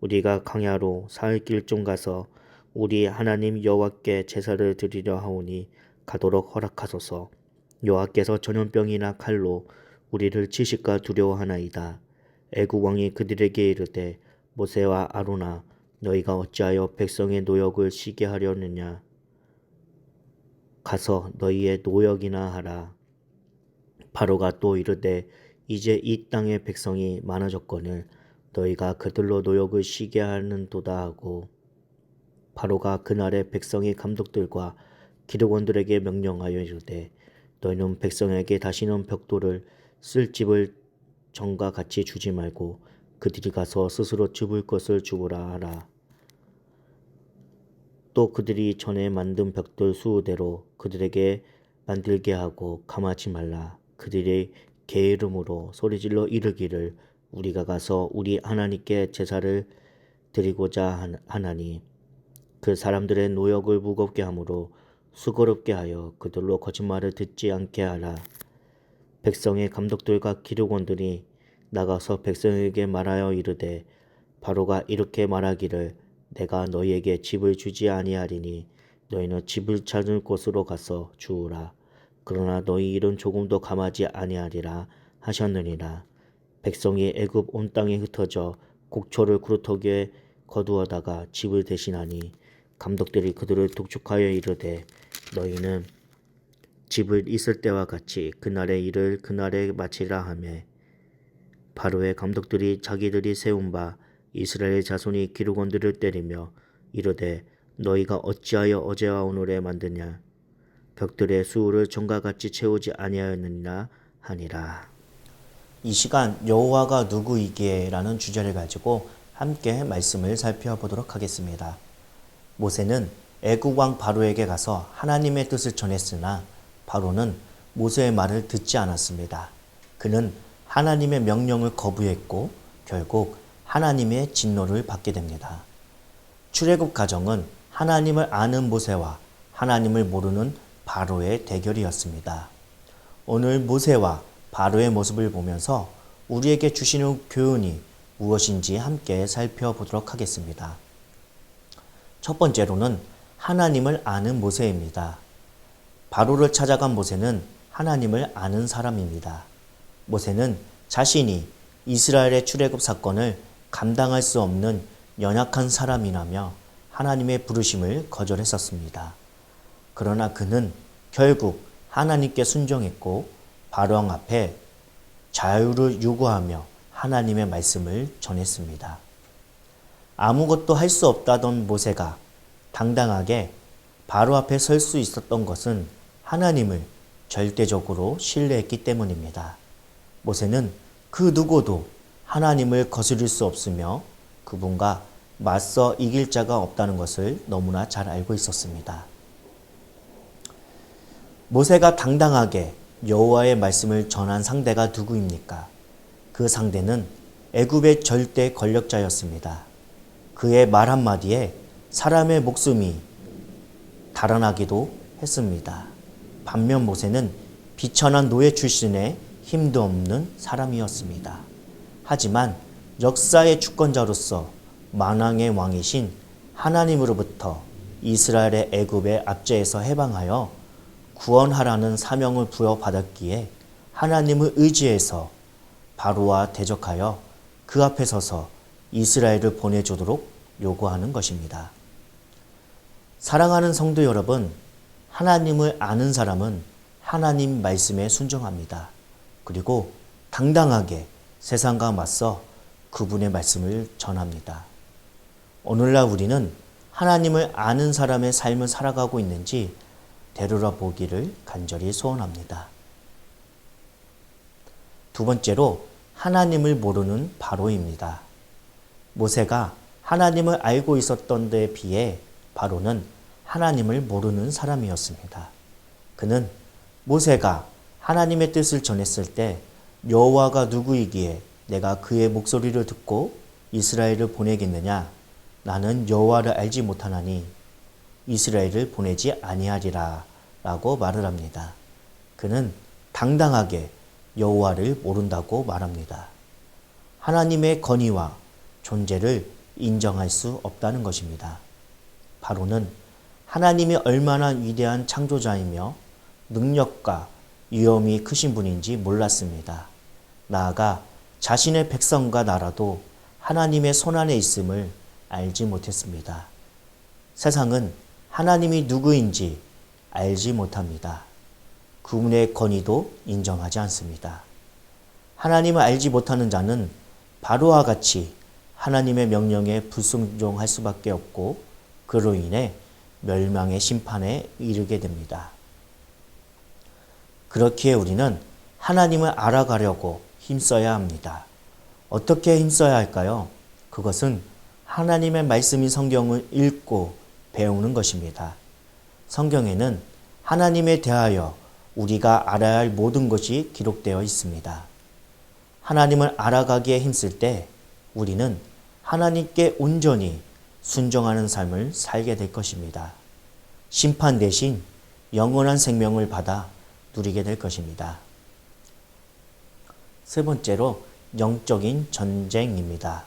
우리가 광야로 사흘 길 좀 가서 우리 하나님 여호와께 제사를 드리려 하오니 가도록 허락하소서. 여호와께서 전염병이나 칼로 우리를 치실까 두려워하나이다. 애국 왕이 그들에게 이르되 모세와 아로나 너희가 어찌하여 백성의 노역을 쉬게 하려느냐? 가서 너희의 노역이나 하라. 바로가 또 이르되 이제 이 땅의 백성이 많아졌거늘 너희가 그들로 노역을 쉬게 하는도다 하고 바로가 그날의 백성의 감독들과 기득원들에게 명령하여 이르되 너희는 백성에게 다시는 벽돌을 쓸 집을 전과 같이 주지 말고 그들이 가서 스스로 집을 것을 주우라 하라. 또 그들이 전에 만든 벽돌 수대로 그들에게 만들게 하고 감하지 말라. 그들이 게으름으로 소리질러 이르기를 우리가 가서 우리 하나님께 제사를 드리고자 하나니 그 사람들의 노역을 무겁게 하므로 수고롭게 하여 그들로 거짓말을 듣지 않게 하라. 백성의 감독들과 기록원들이 나가서 백성에게 말하여 이르되 바로가 이렇게 말하기를 내가 너희에게 집을 주지 아니하리니 너희는 집을 찾을 곳으로 가서 주우라. 그러나 너희 일은 조금도 감하지 아니하리라 하셨느니라. 백성이 애굽 온 땅에 흩어져 곡초를 그루터기에 거두어다가 집을 대신하니 감독들이 그들을 독촉하여 이르되 너희는 집을 있을 때와 같이 그날의 일을 그날에 마치라 하매 바로의 감독들이 자기들이 세운 바 이스라엘 자손이 기르곤들을 때리며 이르되 너희가 어찌하여 어제와 오늘에 만드냐 벽들의 수를 전과 같이 채우지 아니하였느냐 하니라. 이 시간 여호와가 누구이기에 라는 주제를 가지고 함께 말씀을 살펴보도록 하겠습니다. 모세는 애국 왕 바로에게 가서 하나님의 뜻을 전했으나 바로는 모세의 말을 듣지 않았습니다. 그는 하나님의 명령을 거부했고 결국 하나님의 진노를 받게 됩니다. 출애굽 가정은 하나님을 아는 모세와 하나님을 모르는 바로의 대결이었습니다. 오늘 모세와 바로의 모습을 보면서 우리에게 주시는 교훈이 무엇인지 함께 살펴보도록 하겠습니다. 첫 번째로는 하나님을 아는 모세입니다. 바로를 찾아간 모세는 하나님을 아는 사람입니다. 모세는 자신이 이스라엘의 출애굽 사건을 감당할 수 없는 연약한 사람이라며 하나님의 부르심을 거절했었습니다. 그러나 그는 결국 하나님께 순종했고 바로왕 앞에 자유를 요구하며 하나님의 말씀을 전했습니다. 아무것도 할 수 없다던 모세가 당당하게 바로 앞에 설 수 있었던 것은 하나님을 절대적으로 신뢰했기 때문입니다. 모세는 그 누구도 하나님을 거스릴 수 없으며 그분과 맞서 이길 자가 없다는 것을 너무나 잘 알고 있었습니다. 모세가 당당하게 여호와의 말씀을 전한 상대가 누구입니까? 그 상대는 애굽의 절대 권력자였습니다. 그의 말 한마디에 사람의 목숨이 달아나기도 했습니다. 반면 모세는 비천한 노예 출신의 힘도 없는 사람이었습니다. 하지만 역사의 주권자로서 만왕의 왕이신 하나님으로부터 이스라엘의 애굽의 압제에서 해방하여 구원하라는 사명을 부여받았기에 하나님을 의지해서 바로와 대적하여 그 앞에 서서 이스라엘을 보내주도록 요구하는 것입니다. 사랑하는 성도 여러분, 하나님을 아는 사람은 하나님 말씀에 순종합니다. 그리고 당당하게 세상과 맞서 그분의 말씀을 전합니다. 오늘날 우리는 하나님을 아는 사람의 삶을 살아가고 있는지 되돌아보기를 간절히 소원합니다. 두 번째로 하나님을 모르는 바로입니다. 모세가 하나님을 알고 있었던 데 비해 바로는 하나님을 모르는 사람이었습니다. 그는 모세가 하나님의 뜻을 전했을 때 여호와가 누구이기에 내가 그의 목소리를 듣고 이스라엘을 보내겠느냐 나는 여호와를 알지 못하나니 이스라엘을 보내지 아니하리라 라고 말을 합니다. 그는 당당하게 여호와를 모른다고 말합니다. 하나님의 건의와 존재를 인정할 수 없다는 것입니다. 바로는 하나님이 얼마나 위대한 창조자이며 능력과 위엄이 크신 분인지 몰랐습니다. 나아가 자신의 백성과 나라도 하나님의 손안에 있음을 알지 못했습니다. 세상은 하나님이 누구인지 알지 못합니다. 그분의 권위도 인정하지 않습니다. 하나님을 알지 못하는 자는 바로와 같이 하나님의 명령에 불순종할 수밖에 없고 그로 인해 멸망의 심판에 이르게 됩니다. 그렇기에 우리는 하나님을 알아가려고 힘써야 합니다. 어떻게 힘써야 할까요? 그것은 하나님의 말씀인 성경을 읽고 배우는 것입니다. 성경에는 하나님에 대하여 우리가 알아야 할 모든 것이 기록되어 있습니다. 하나님을 알아가기에 힘쓸 때 우리는 하나님께 온전히 순종하는 삶을 살게 될 것입니다. 심판 대신 영원한 생명을 받아 누리게 될 것입니다. 세 번째로 영적인 전쟁입니다.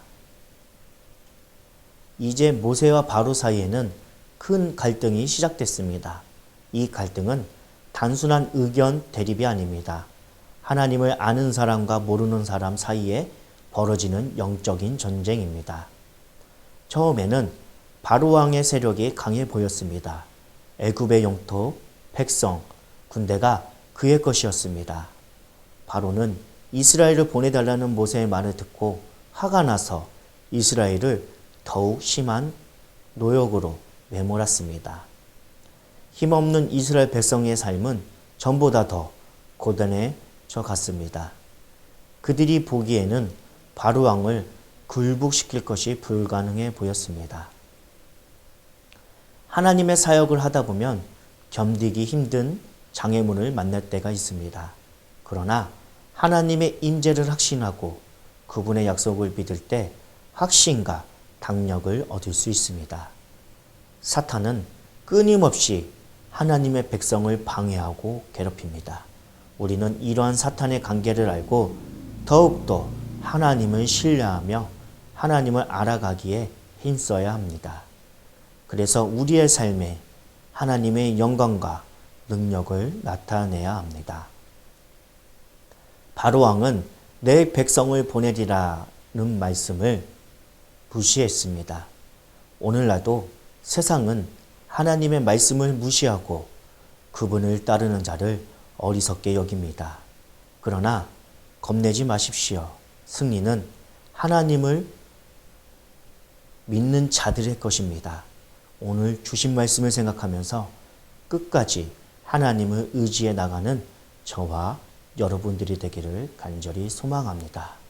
이제 모세와 바로 사이에는 큰 갈등이 시작됐습니다. 이 갈등은 단순한 의견 대립이 아닙니다. 하나님을 아는 사람과 모르는 사람 사이에 벌어지는 영적인 전쟁입니다. 처음에는 바로 왕의 세력이 강해 보였습니다. 애굽의 영토, 백성, 군대가 그의 것이었습니다. 바로는 이스라엘을 보내달라는 모세의 말을 듣고 화가 나서 이스라엘을 더욱 심한 노역으로 내몰았습니다. 힘없는 이스라엘 백성의 삶은 전보다 더 고단해져 갔습니다. 그들이 보기에는 바로 왕을 굴복시킬 것이 불가능해 보였습니다. 하나님의 사역을 하다 보면 견디기 힘든 장애물을 만날 때가 있습니다. 그러나 하나님의 인재를 확신하고 그분의 약속을 믿을 때 확신과 당력을 얻을 수 있습니다. 사탄은 끊임없이 하나님의 백성을 방해하고 괴롭힙니다. 우리는 이러한 사탄의 관계를 알고 더욱더 하나님을 신뢰하며 하나님을 알아가기에 힘써야 합니다. 그래서 우리의 삶에 하나님의 영광과 능력을 나타내야 합니다. 바로 왕은 내 백성을 보내리라는 말씀을 무시했습니다. 오늘날도 세상은 하나님의 말씀을 무시하고 그분을 따르는 자를 어리석게 여깁니다. 그러나 겁내지 마십시오. 승리는 하나님을 믿는 자들의 것입니다. 오늘 주신 말씀을 생각하면서 끝까지 하나님을 의지해 나가는 저와 여러분들이 되기를 간절히 소망합니다.